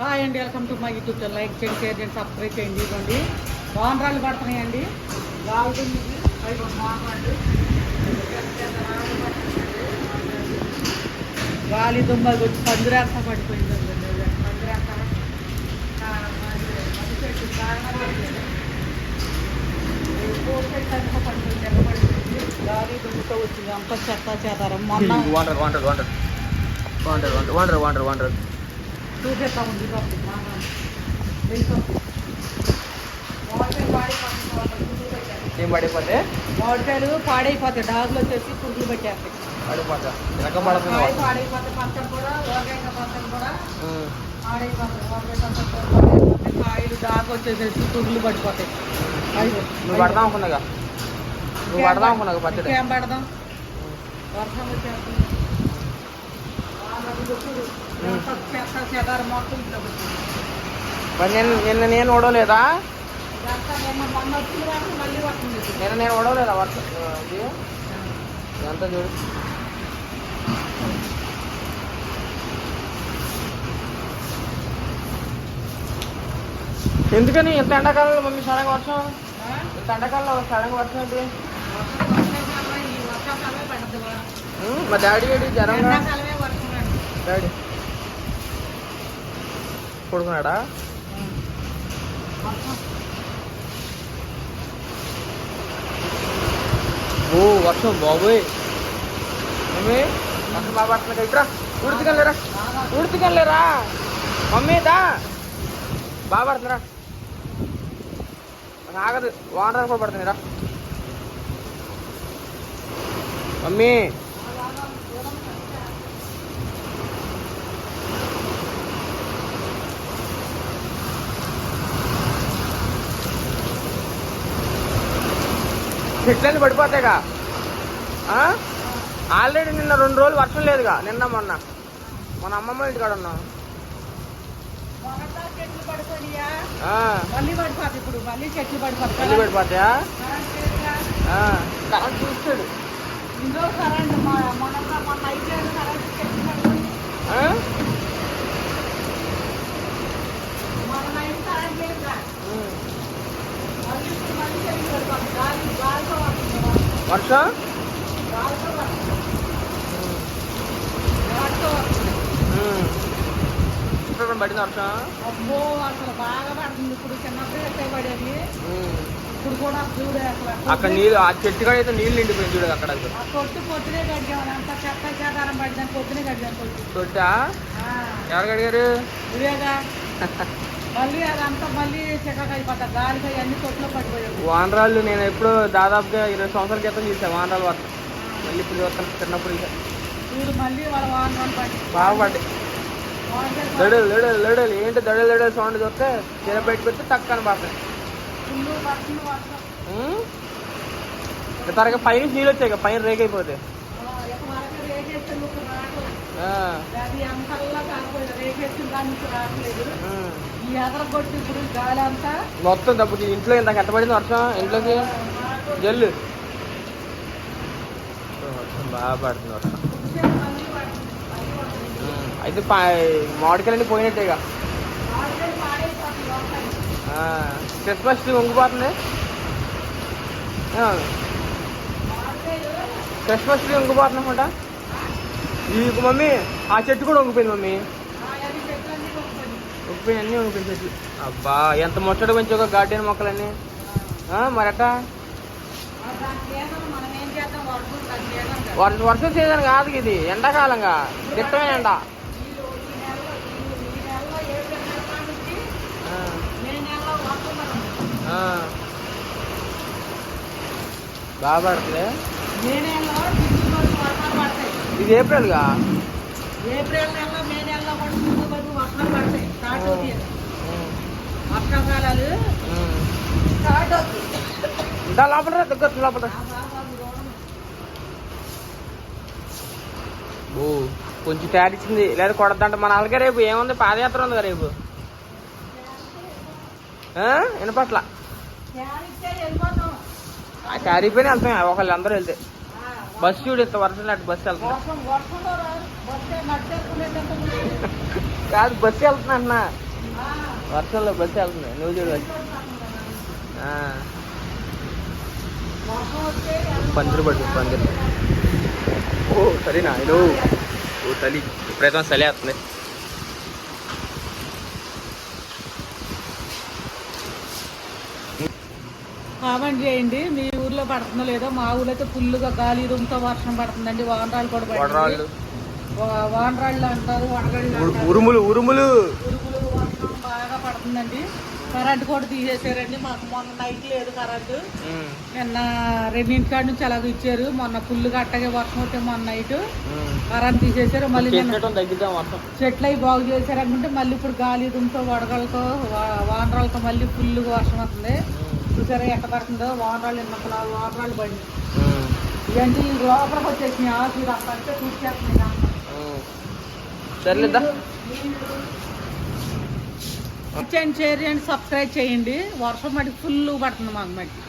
Hi అండి welcome to my YouTube channel. Like చేయండి share చేయండి సబ్స్క్రైబ్ చేయండి ఇవ్వండి వానరాళ్ళు పడుతున్నాయండి. గాలి గాలి దుమ్మలు వచ్చి పందిరేస్తా పడిపోయింది గాలి దుమ్ముతో వచ్చింది. అంత చెత్త చేతారం. మొన్న వాండర్ వాండర్ వాండర్ వాండర్ వాండర్ వాండర్ వాండర్ వాండర్ दूध देता हूँ दूध పడిపోతే వాటర్ పాడైపోతాయి డాగ్లు వచ్చేసి పురుగులు పెట్టేస్తాయి పడిపోతా వెనక పడుతుంది కూడా ఓకేక పంటలు కూడా పాడైపోతాయి కాయలు డాగ్ వచ్చేసేసి పురుగులు పడిపోతాయి నువ్వు పడదాం అనుకున్నాగా నువ్వు పడదాం అనుకున్నాగా పచ్చడి ఏం పడదాం వర్షం వచ్చేస్తుంది మరి నేను నిన్న నేను ఓడవలేదా? నిన్న నేను ఓడవలేదా వర్షం ఎంత చూడు. ఎందుకని ఇంత ఎండాకాలంలో మమ్మీ సడన్గా వర్షం? ఇంత ఎండాకాలంలో సడన్గా వర్షం ఏంటి? మా డాడీ డాడీ జ్వరం డాడీ. పడుకున్నాడా? ఓ వర్షం బాబోయ్. మమ్మీ. వర్షం బాగా పడుతుంది ఇట్రా ఉడుతుకెళ్ళరా ఉడుతుకెళ్ళరా మమ్మీ దా. బాగా పడుతుందిరా. ఆగదు వాటర్ కూడా పడుతుంది రా మమ్మీ. చెట్లన్నీ పడిపోతాయిగా. ఆల్రెడీ నిన్న రెండు రోజులు వర్షం లేదుగా. నిన్న మొన్న. మన అమ్మమ్మ ఇంటి కాడ ఉన్నాం. చెట్లు పడిపోతాయా కరెంట్ చూస్తాడు. కరెంట్ మొన్న అయితే కరెంట్ చెట్లు ఇప్పుడు పడింది వర్షం అబ్బో అసలు బాగా పడుతుంది. ఇప్పుడు చిన్నప్పుడు పడేది. కూడా చూడు అక్కడ నీళ్ళు ఆ చెట్టు కాడ అయితే నీళ్ళు నిండిపోయింది చూడు అక్కడ. ఆ కొట్టు పొద్దునే కడిగాము అంత చెత్త చెదారం పడిదాన్ని పొద్దునే కొట్టు ఎవరు కడిగారు? ఇదేగా మళ్ళీ అదంతా మళ్ళీ చెక్కగా అయిపోతా గాలిగా అన్ని కొట్లో పడిపోయాడు వానరాళ్ళు నేను ఎప్పుడు దాదాపుగా ఇరవై సంవత్సరాల క్రితం చూసాను వానరాలు వర్షం మళ్ళీ ఇప్పుడు చూస్తాను చిన్నప్పుడు చూడు మళ్ళీ వాళ్ళ వాన వాన పడి బాగా పడ్డాయి. వానకాయలు దడలు దడలు దడలు ఏంటి దడలు దడలు సౌండ్ చూస్తే చీర బయట పెడితే తక్కువ వర్షం తరగా పైన నీళ్ళు వచ్చాయి పైన రేగైపోతే. ఆ, ఎక్క మొత్తం తప్పు. ఇంట్లో ఇంత కట్టబడింది వర్షం? ఇంట్లోకి? జల్లు. బాగా పడుతుంది వర్షం. అయితే పా మామిడికాయలన్నీ పోయినట్టేగా క్రిస్మస్ ట్రీ క్రిస్మస్ ట్రీ ఇది మమ్మీ ఆ చెట్టు కూడా వంగిపోయింది మమ్మీ. వంగిపోయిన అన్నీ వంగిపోయింది చెట్లు. అబ్బా ఎంత ముచ్చట ఒక గార్డెన్ మొక్కలన్నీ. మరట వర్ష వర్ష సీజన్ కాదు ఇది ఎండాకాలంగా. దిట్టమైన ఎండ. బాగా పడట్లే ఇది ఏప్రిల్గా? ఏప్రిల్ నెలలో మే నెలలో కూడా వరకు వర్షాలు పడతాయి. స్టార్ట్ అవుతాయి. వర్షాకాలాలు. స్టార్ట్ అవుతాయి. ఇంకా లోపల? దగ్గర లోపల. ఓ కొంచెం తేడా ఇచ్చింది. లేదా కొడద్దంట. మన అలాగే రేపు ఏముంది? పాదయాత్ర ఉంది రేపు? వినపట్ల? క్యారీ పైన వెళ్తాం. ఒకళ్ళు అందరూ వెళ్తే. ఆ, బస్సు చూడు ఇంత వర్షం లాంటి బస్సు వెళ్తున్నా. కాదు బస్సు వెళ్తున్నా అన్న. వర్షంలో బస్సు వెళ్తుంది నువ్వు చూడు. పందిరి పడుతుంది పందిరి. ఓ చలి నాయను ఓ చలి ఇప్పుడైతే చలి వేస్తుంది. కామెంట్ చేయండి మీ ఊర్లో పడుతుందో లేదో మా ఊర్లో అయితే ఫుల్గా గాలి దుమ్తో వర్షం పడుతుందండి. వానరాళ్ళు కూడా పడుతుంది వానరాళ్ళు. అంటారు వడగళ్ళు ఉరుములు ఉరుములు. ఉరుములు వర్షం బాగా పడుతుందండి. కరెంట్ కూడా తీసేసారండి. మాకు మొన్న నైట్ లేదు కరెంటు. నిన్న రెండింటి కాడ నుంచి అలాగ ఇచ్చారు. మొన్న ఫుల్గా అట్టగే వర్షం వస్తే మొన్న నైట్. కరెంట్ తీసేసారు. మళ్ళీ చెట్లు అవి బాగు చేశారు అనుకుంటే మళ్ళీ ఇప్పుడు గాలి దుమ్తో వడగలతో వానరాలతో మళ్ళీ ఫుల్గా వర్షం వస్తుంది. చూసారా ఎట్ట పడుతుందో? వానరాళ్ళు ఎన్నప్పుడు వానరాళ్ళు పడి ఉమ్, ఇవన్నీ లోపలికి వచ్చేసినాయి. ఆకు చూసేస్తున్నాయి. సర్లేదా షేర్ చేయండి సబ్స్క్రైబ్ చేయండి. వర్షం మటుకు ఫుల్ పడుతుంది మాకు మట్టి.